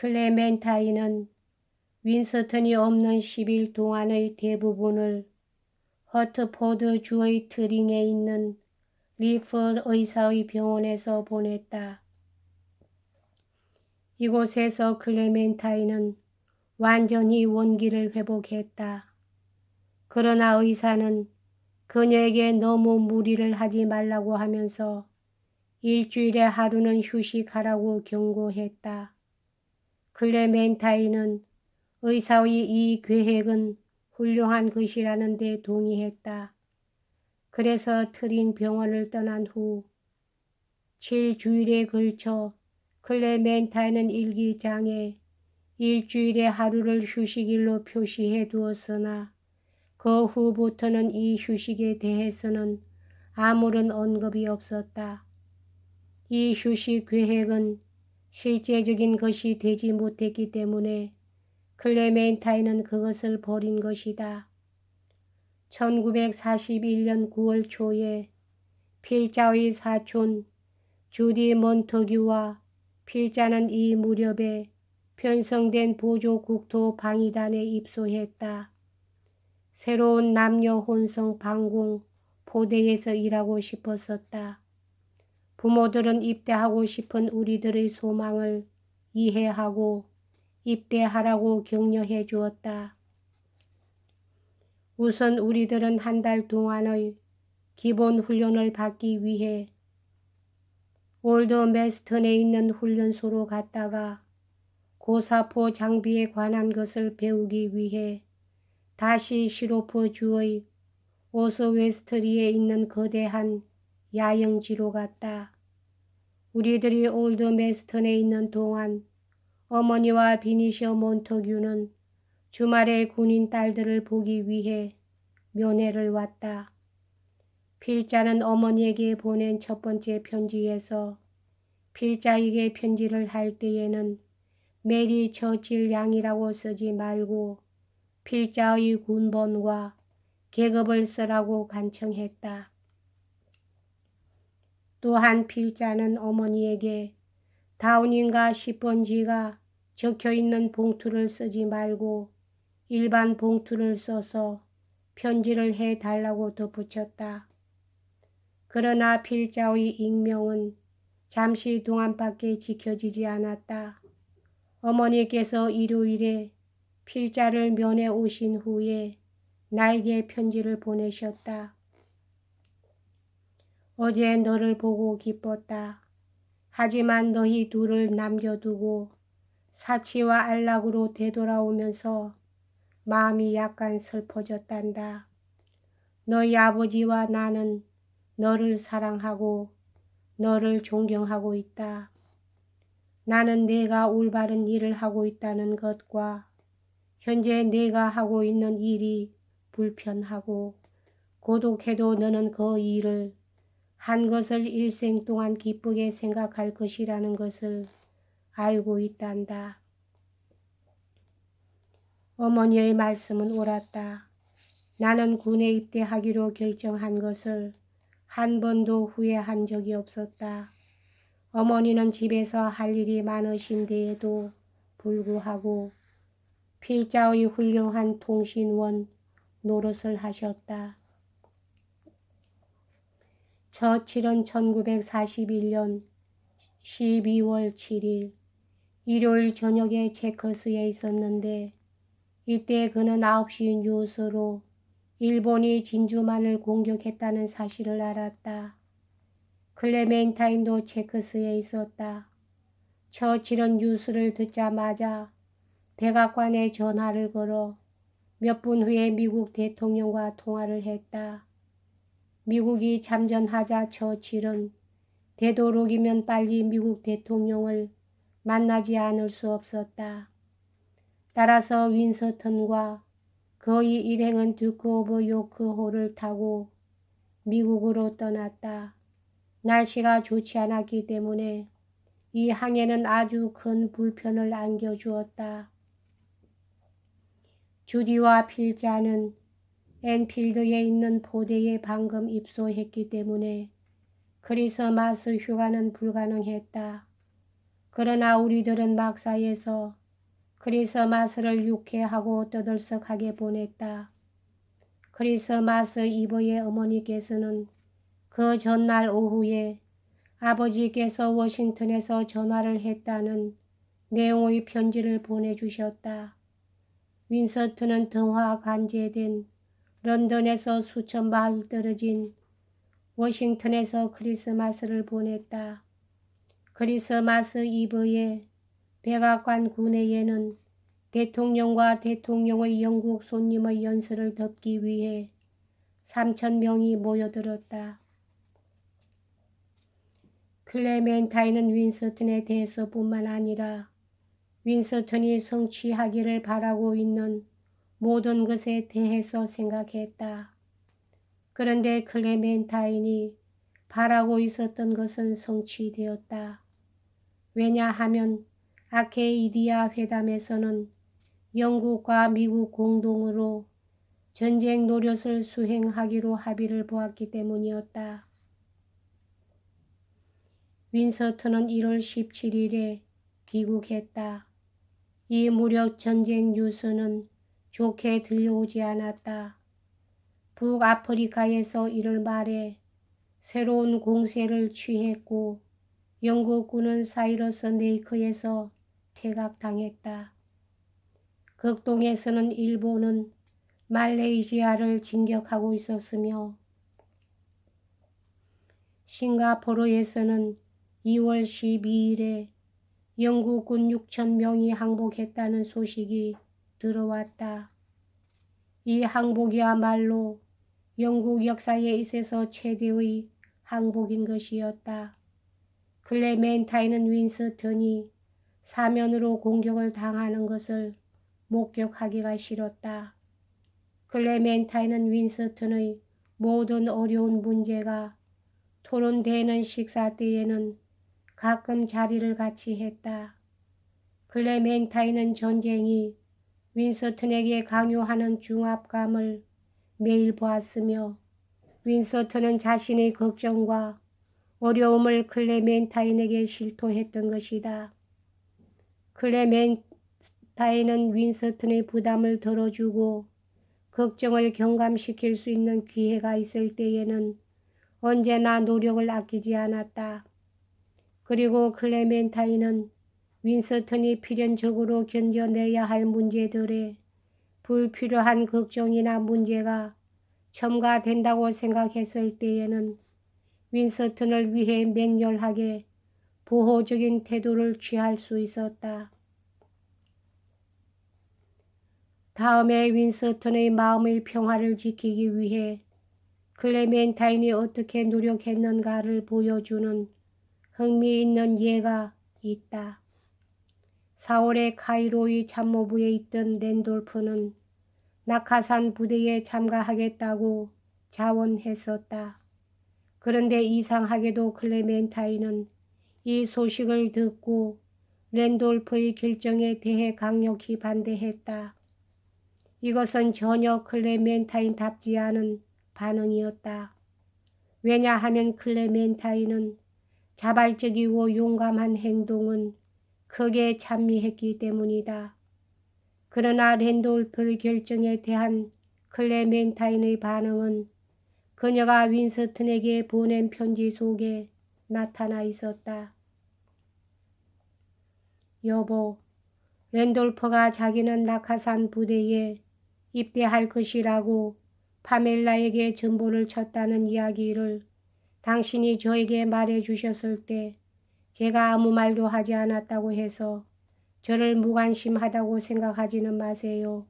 클레멘타인은 윈스턴이 없는 10일 동안의 대부분을 허트포드 주의 트링에 있는 리프 의사의 병원에서 보냈다. 이곳에서 클레멘타인은 완전히 원기를 회복했다. 그러나 의사는 그녀에게 너무 무리를 하지 말라고 하면서 일주일에 하루는 휴식하라고 경고했다. 클레멘타인은 의사의 이 계획은 훌륭한 것이라는 데 동의했다. 그래서 트린 병원을 떠난 후 7주일에 걸쳐 클레멘타인은 일기장에 일주일에 하루를 휴식일로 표시해 두었으나 그 후부터는 이 휴식에 대해서는 아무런 언급이 없었다. 이 휴식 계획은 실제적인 것이 되지 못했기 때문에 클레멘타인은 그것을 버린 것이다. 1941년 9월 초에 필자의 사촌 주디 몬토규와 필자는 이 무렵에 편성된 보조 국토 방위단에 입소했다. 새로운 남녀 혼성 방공 포대에서 일하고 싶었었다. 부모들은 입대하고 싶은 우리들의 소망을 이해하고 입대하라고 격려해 주었다. 우선 우리들은 한 달 동안의 기본 훈련을 받기 위해 올드 메스턴에 있는 훈련소로 갔다가 고사포 장비에 관한 것을 배우기 위해 다시 시로프 주의 오스웨스트리에 있는 거대한 야영지로 갔다. 우리들이 올드 메스턴에 있는 동안 어머니와 비니셔 몬터규는 주말에 군인 딸들을 보기 위해 면회를 왔다. 필자는 어머니에게 보낸 첫 번째 편지에서 필자에게 편지를 할 때에는 메리 처칠 양이라고 쓰지 말고 필자의 군번과 계급을 쓰라고 간청했다. 또한 필자는 어머니에게 다운인가 10번지가 적혀 있는 봉투를 쓰지 말고 일반 봉투를 써서 편지를 해 달라고 덧붙였다. 그러나 필자의 익명은 잠시 동안밖에 지켜지지 않았다. 어머니께서 일요일에 필자를 면회 오신 후에 나에게 편지를 보내셨다. 어제 너를 보고 기뻤다. 하지만 너희 둘을 남겨두고 사치와 안락으로 되돌아오면서 마음이 약간 슬퍼졌단다. 너희 아버지와 나는 너를 사랑하고 너를 존경하고 있다. 나는 내가 올바른 일을 하고 있다는 것과 현재 내가 하고 있는 일이 불편하고 고독해도 너는 그 일을 한 것을 일생 동안 기쁘게 생각할 것이라는 것을 알고 있단다. 어머니의 말씀은 옳았다. 나는 군에 입대하기로 결정한 것을 한 번도 후회한 적이 없었다. 어머니는 집에서 할 일이 많으신 데에도 불구하고 필자의 훌륭한 통신원 노릇을 하셨다. 저칠은 1941년 12월 7일 일요일 저녁에 체커스에 있었는데 이때 그는 9시 뉴스로 일본이 진주만을 공격했다는 사실을 알았다. 클레멘타인도 체크스에 있었다. 처칠은 뉴스를 듣자마자 백악관에 전화를 걸어 몇 분 후에 미국 대통령과 통화를 했다. 미국이 참전하자 처칠은 되도록이면 빨리 미국 대통령을 만나지 않을 수 없었다. 따라서 윈서턴과 거의 일행은 듀크 오브 요크호를 타고 미국으로 떠났다. 날씨가 좋지 않았기 때문에 이 항해는 아주 큰 불편을 안겨주었다. 주디와 필자는 앤필드에 있는 포대에 방금 입소했기 때문에 크리스마스 휴가는 불가능했다. 그러나 우리들은 막사에서 크리스마스를 유쾌하고 떠들썩하게 보냈다. 크리스마스 이브의 어머니께서는 그 전날 오후에 아버지께서 워싱턴에서 전화를 했다는 내용의 편지를 보내주셨다. 윈서트는 등화 간제된 런던에서 수천 마일 떨어진 워싱턴에서 크리스마스를 보냈다. 크리스마스 이브에 백악관 구내에는 대통령과 대통령의 영국 손님의 연설을 덮기 위해 3천 명이 모여들었다. 클레멘타인은 윈서튼에 대해서뿐만 아니라 윈서튼이 성취하기를 바라고 있는 모든 것에 대해서 생각했다. 그런데 클레멘타인이 바라고 있었던 것은 성취되었다. 왜냐하면 아케이디아 회담에서는 영국과 미국 공동으로 전쟁 노릇을 수행하기로 합의를 보았기 때문이었다. 윈서턴은 1월 17일에 귀국했다. 이 무력 전쟁 뉴스는 좋게 들려오지 않았다. 북아프리카에서 1월 말에 새로운 공세를 취했고 영국군은 사이러스 네이크에서 퇴각당했다. 극동에서는 일본은 말레이시아를 진격하고 있었으며 싱가포르에서는 2월 12일에 영국군 6천 명이 항복했다는 소식이 들어왔다. 이 항복이야말로 영국 역사에 있어서 최대의 항복인 것이었다. 클레멘타인은 윈스턴이 사면으로 공격을 당하는 것을 목격하기가 싫었다. 클레멘타인은 윈스턴의 모든 어려운 문제가 토론되는 식사 때에는 가끔 자리를 같이 했다. 클레멘타인은 전쟁이 윈서튼에게 강요하는 중압감을 매일 보았으며 윈서튼은 자신의 걱정과 어려움을 클레멘타인에게 실토했던 것이다. 클레멘타인은 윈서튼의 부담을 덜어주고 걱정을 경감시킬 수 있는 기회가 있을 때에는 언제나 노력을 아끼지 않았다. 그리고 클레멘타인은 윈서턴이 필연적으로 견뎌내야 할 문제들에 불필요한 걱정이나 문제가 첨가된다고 생각했을 때에는 윈서턴을 위해 맹렬하게 보호적인 태도를 취할 수 있었다. 다음에 윈서턴의 마음의 평화를 지키기 위해 클레멘타인이 어떻게 노력했는가를 보여주는 흥미있는 예가 있다. 4월에 카이로의 참모부에 있던 랜돌프는 낙하산 부대에 참가하겠다고 자원했었다. 그런데 이상하게도 클레멘타인은 이 소식을 듣고 랜돌프의 결정에 대해 강력히 반대했다. 이것은 전혀 클레멘타인답지 않은 반응이었다. 왜냐하면 클레멘타인은 자발적이고 용감한 행동은 크게 찬미했기 때문이다. 그러나 랜돌프 결정에 대한 클레멘타인의 반응은 그녀가 윈스턴에게 보낸 편지 속에 나타나 있었다. 여보, 랜돌프가 자기는 낙하산 부대에 입대할 것이라고 파멜라에게 전보를 쳤다는 이야기를 당신이 저에게 말해 주셨을 때 제가 아무 말도 하지 않았다고 해서 저를 무관심하다고 생각하지는 마세요.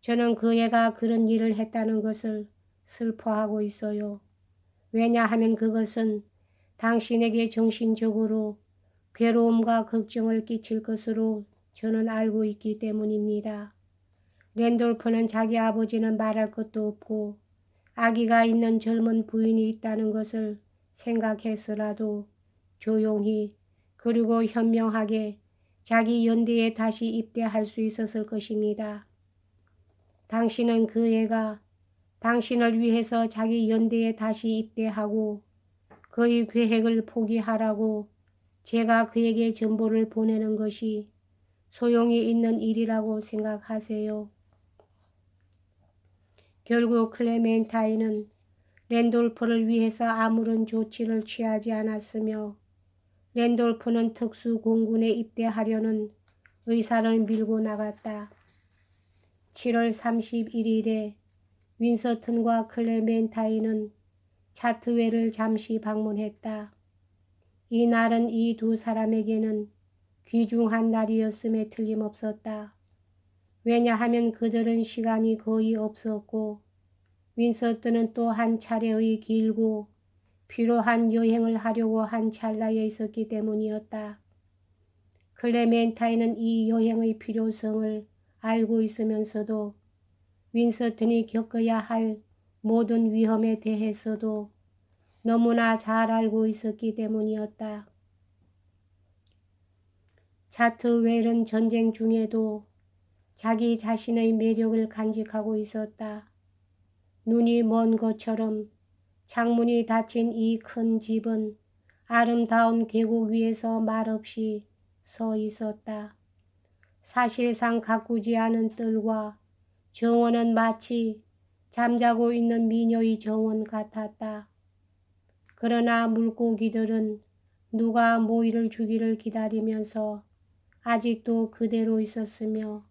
저는 그 애가 그런 일을 했다는 것을 슬퍼하고 있어요. 왜냐하면 그것은 당신에게 정신적으로 괴로움과 걱정을 끼칠 것으로 저는 알고 있기 때문입니다. 랜돌프는 자기 아버지는 말할 것도 없고 아기가 있는 젊은 부인이 있다는 것을 생각해서라도 조용히 그리고 현명하게 자기 연대에 다시 입대할 수 있었을 것입니다. 당신은 그 애가 당신을 위해서 자기 연대에 다시 입대하고 그의 계획을 포기하라고 제가 그에게 전보를 보내는 것이 소용이 있는 일이라고 생각하세요. 결국 클레멘타인은 랜돌프를 위해서 아무런 조치를 취하지 않았으며 랜돌프는 특수 공군에 입대하려는 의사를 밀고 나갔다. 7월 31일에 윈서튼과 클레멘타인은 차트웰을 잠시 방문했다. 이 날은 이 두 사람에게는 귀중한 날이었음에 틀림없었다. 왜냐하면 그들은 시간이 거의 없었고 윈서트는 또한 차례의 길고 필요한 여행을 하려고 한 찰나에 있었기 때문이었다. 클레멘타인은 이 여행의 필요성을 알고 있으면서도 윈서튼이 겪어야 할 모든 위험에 대해서도 너무나 잘 알고 있었기 때문이었다. 차트웰은 전쟁 중에도 자기 자신의 매력을 간직하고 있었다. 눈이 먼 것처럼 창문이 닫힌 이 큰 집은 아름다운 계곡 위에서 말없이 서 있었다. 사실상 가꾸지 않은 뜰과 정원은 마치 잠자고 있는 미녀의 정원 같았다. 그러나 물고기들은 누가 모이를 주기를 기다리면서 아직도 그대로 있었으며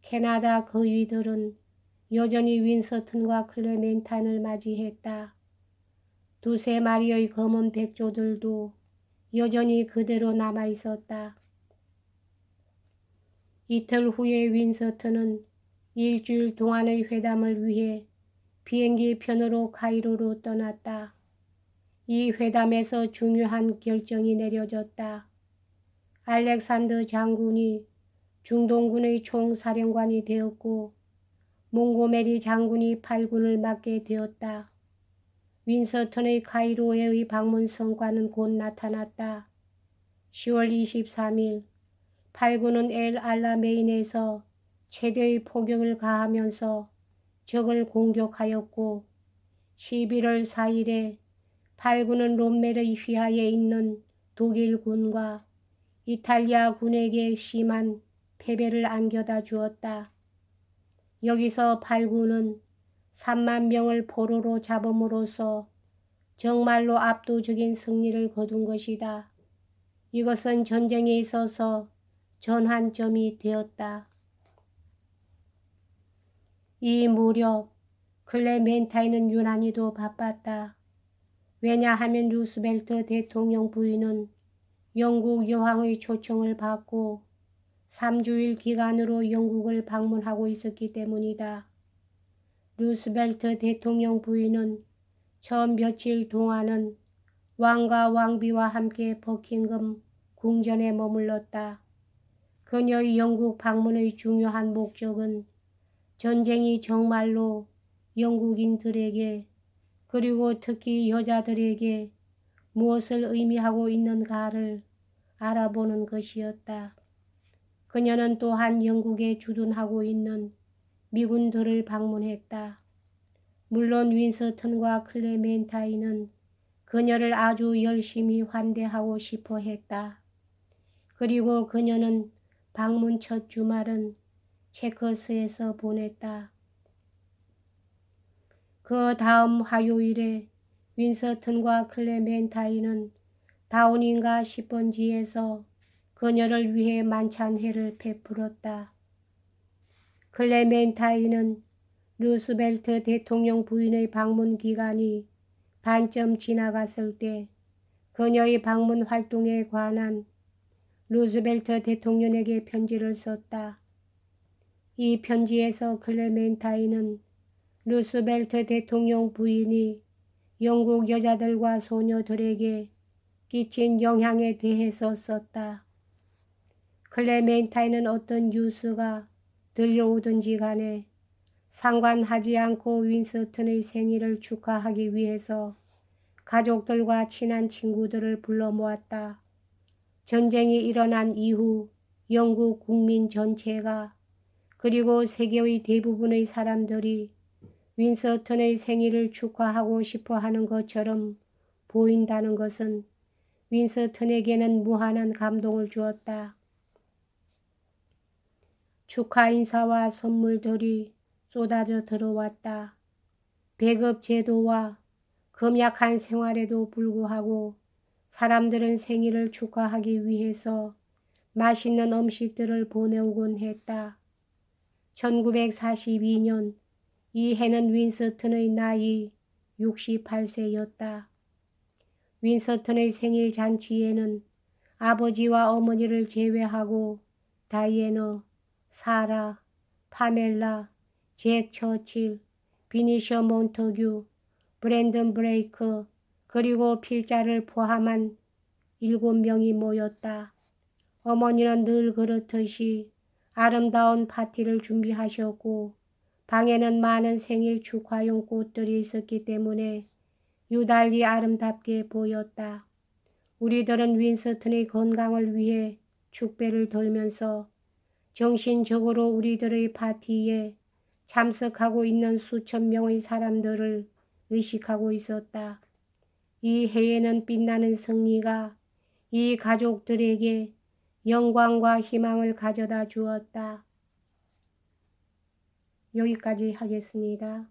캐나다 거위들은 여전히 윈서튼과 클레멘탄을 맞이했다. 두세 마리의 검은 백조들도 여전히 그대로 남아 있었다. 이틀 후에 윈서튼은 일주일 동안의 회담을 위해 비행기 편으로 카이로로 떠났다. 이 회담에서 중요한 결정이 내려졌다. 알렉산더 장군이 중동군의 총사령관이 되었고 몽고메리 장군이 팔군을 맡게 되었다. 윈서턴의 카이로에의 방문 성과는 곧 나타났다. 10월 23일 팔군은 엘 알라메인에서 최대의 포격을 가하면서 적을 공격하였고 11월 4일에 팔군은 롬멜의 휘하에 있는 독일군과 이탈리아 군에게 심한 패배를 안겨다 주었다. 여기서 팔군은 3만 명을 포로로 잡음으로써 정말로 압도적인 승리를 거둔 것이다. 이것은 전쟁에 있어서 전환점이 되었다. 이 무렵 클레멘타인은 유난히도 바빴다. 왜냐하면 루스벨트 대통령 부인은 영국 여왕의 초청을 받고 3주일 기간으로 영국을 방문하고 있었기 때문이다. 루스벨트 대통령 부인은 처음 며칠 동안은 왕과 왕비와 함께 버킹엄 궁전에 머물렀다. 그녀의 영국 방문의 중요한 목적은 전쟁이 정말로 영국인들에게 그리고 특히 여자들에게 무엇을 의미하고 있는가를 알아보는 것이었다. 그녀는 또한 영국에 주둔하고 있는 미군들을 방문했다. 물론 윈서턴과 클레멘타인은 그녀를 아주 열심히 환대하고 싶어 했다. 그리고 그녀는 방문 첫 주말은 체커스에서 보냈다. 그 다음 화요일에 윈서턴과 클레멘타인은 다운인가 10번지에서 그녀를 위해 만찬회를 베풀었다. 클레멘타인은 루스벨트 대통령 부인의 방문 기간이 반쯤 지나갔을 때 그녀의 방문 활동에 관한 루스벨트 대통령에게 편지를 썼다. 이 편지에서 클레멘타인은 루스벨트 대통령 부인이 영국 여자들과 소녀들에게 끼친 영향에 대해서 썼다. 클레멘타인은 어떤 뉴스가 들려오든지 간에 상관하지 않고 윈스턴의 생일을 축하하기 위해서 가족들과 친한 친구들을 불러 모았다. 전쟁이 일어난 이후 영국 국민 전체가 그리고 세계의 대부분의 사람들이 윈서턴의 생일을 축하하고 싶어 하는 것처럼 보인다는 것은 윈스턴에게는 무한한 감동을 주었다. 축하 인사와 선물들이 쏟아져 들어왔다. 배급 제도와 금약한 생활에도 불구하고 사람들은 생일을 축하하기 위해서 맛있는 음식들을 보내오곤 했다. 1942년 이 해는 윈스턴의 나이 68세였다. 윈스턴의 생일 잔치에는 아버지와 어머니를 제외하고 다이애너, 사라, 파멜라, 잭 처칠, 비니셔 몬터규, 브랜든 브레이크, 그리고 필자를 포함한 일곱 명이 모였다. 어머니는 늘 그렇듯이 아름다운 파티를 준비하셨고 방에는 많은 생일 축하용 꽃들이 있었기 때문에 유달리 아름답게 보였다. 우리들은 윈스턴의 건강을 위해 축배를 들면서 정신적으로 우리들의 파티에 참석하고 있는 수천 명의 사람들을 의식하고 있었다. 이 해에는 빛나는 승리가 이 가족들에게 영광과 희망을 가져다 주었다. 여기까지 하겠습니다.